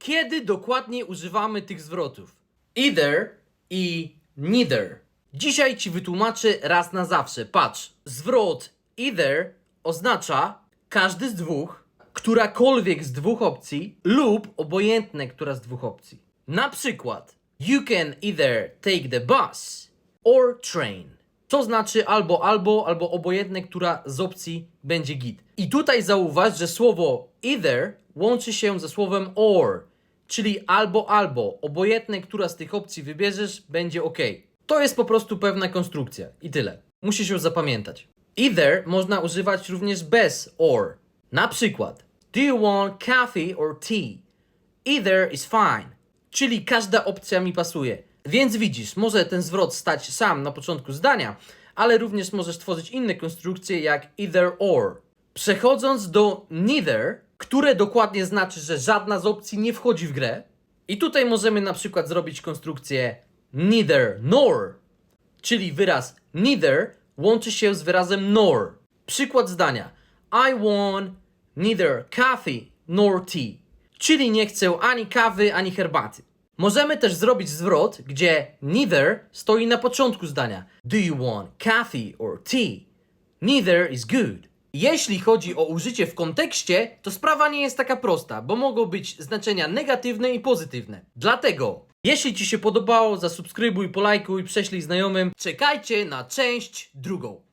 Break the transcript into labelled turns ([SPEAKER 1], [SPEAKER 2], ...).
[SPEAKER 1] Kiedy dokładnie używamy tych zwrotów? Either i neither. Dzisiaj ci wytłumaczę raz na zawsze. Patrz, zwrot either oznacza każdy z dwóch, którakolwiek z dwóch opcji lub obojętne która z dwóch opcji. Na przykład, you can either take the bus or train. To znaczy albo albo, albo obojętne, która z opcji będzie git. I tutaj zauważ, że słowo either łączy się ze słowem or, czyli albo albo, obojętne, która z tych opcji wybierzesz, będzie ok. To jest po prostu pewna konstrukcja i tyle. Musisz ją zapamiętać. Either można używać również bez or. Na przykład, do you want coffee or tea? Either is fine. Czyli każda opcja mi pasuje. Więc widzisz, może ten zwrot stać sam na początku zdania, ale również możesz tworzyć inne konstrukcje jak either or. Przechodząc do neither, które dokładnie znaczy, że żadna z opcji nie wchodzi w grę. I tutaj możemy na przykład zrobić konstrukcję neither nor, czyli wyraz neither łączy się z wyrazem nor. Przykład zdania. I want neither coffee nor tea. Czyli nie chcę ani kawy, ani herbaty. Możemy też zrobić zwrot, gdzie neither stoi na początku zdania. Do you want coffee or tea? Neither is good. Jeśli chodzi o użycie w kontekście, to sprawa nie jest taka prosta, bo mogą być znaczenia negatywne i pozytywne. Dlatego, jeśli Ci się podobało, zasubskrybuj, polajkuj, prześlij znajomym. Czekajcie na część drugą.